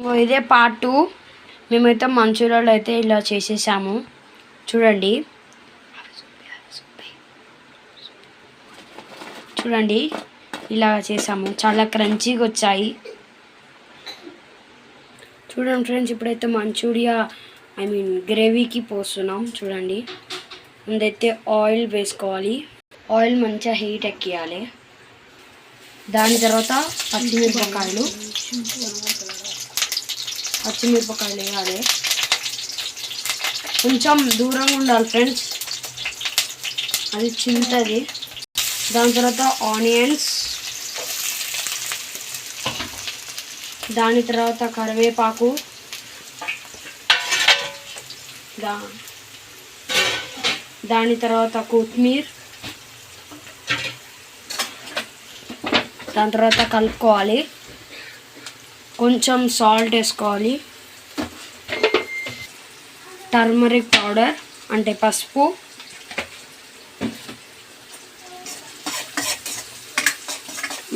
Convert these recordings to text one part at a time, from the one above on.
ఇదే part two మేమైతే మంచూరియాలు అయితే ఇలా చేసేసాము. చూడండి. చూడండి. ఇలా చేసాము. చాలా క్రంచీగా వచ్చాయి. చూడండి ఫ్రెండ్స్ ఇప్పుడైతే మంచూరియా ఐ మీన్ గ్రేవీకి పోస్తున్నాం. చూడండి. ముందైతే ఆయిల్ వేసుకోవాలి. ఆయిల్ మంచిగా హీట్ ఎక్కియాలి. దాని తర్వాత పచ్చిమిరపకాయలు. పచ్చిమిరపకాయలు వేయాలి. కొంచెం దూరంగా ఉండాలి ఫ్రెండ్స్. అది చింతది. దాని తర్వాత ఆనియన్స్. దాని తర్వాత కరివేపాకు. దా దాని తర్వాత కొత్తిమీర్. దాని తర్వాత కలుపుకోవాలి. కొంచెం సాల్ట్ వేసుకోవాలి. టర్మరిక్ పౌడర్ అంటే పసుపు.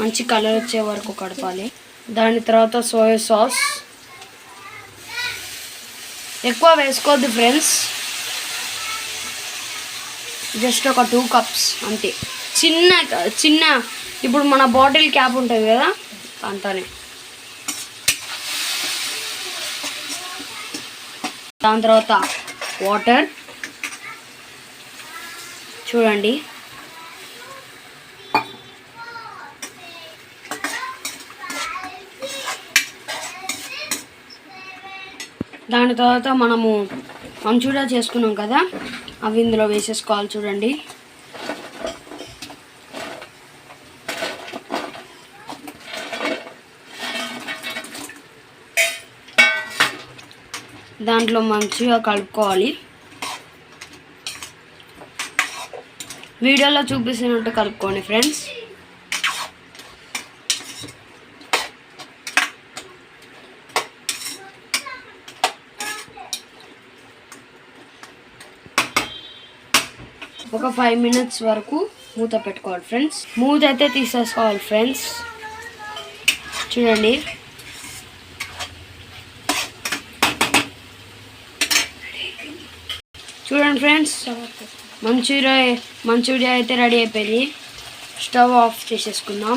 మంచి కలర్ వచ్చే వరకు కడపాలి. దాని తర్వాత సోయా సాస్ ఎక్కువ వేసుకోవద్దు ఫ్రెండ్స్ జస్ట్ ఒక టూ కప్స్ అంతే. చిన్న చిన్న ఇప్పుడు మన బాటిల్ క్యాప్ ఉంటుంది కదా అంతనే దాని తర్వాత వాటర్. చూడండి. దాని తర్వాత మనము మంచూరియా చేసుకున్నాం కదా అవి ఇందులో వేసేసుకోవాలి చూడండి. దాంట్లో మంచిగా కలుపుకోవాలి. వీడియోలో చూపిస్తున్నట్టు కలుపుకోండి ఫ్రెండ్స్. ఒక ఫైవ్ మినిట్స్ వరకు మూత పెట్టుకోవాలి ఫ్రెండ్స్. మూత అయితే తీసేసుకోవాలి ఫ్రెండ్స్. చూడండి. చూడండి ఫ్రెండ్స్. మంచూరియా మంచూరియా అయితే రెడీ అయిపోయింది. స్టవ్ ఆఫ్ చేసేసుకుందాం.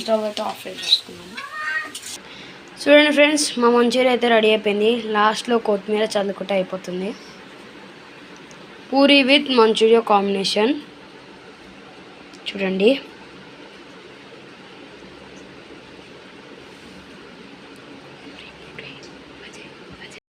స్టవ్ అయితే ఆఫ్ చేసేసుకుందాం. చూడండి ఫ్రెండ్స్ మా మంచూరియా అయితే రెడీ అయిపోయింది. లాస్ట్లో కొత్తిమీర చల్లుకుంటే అయిపోతుంది. Puri with manchuria combination. చూడండి.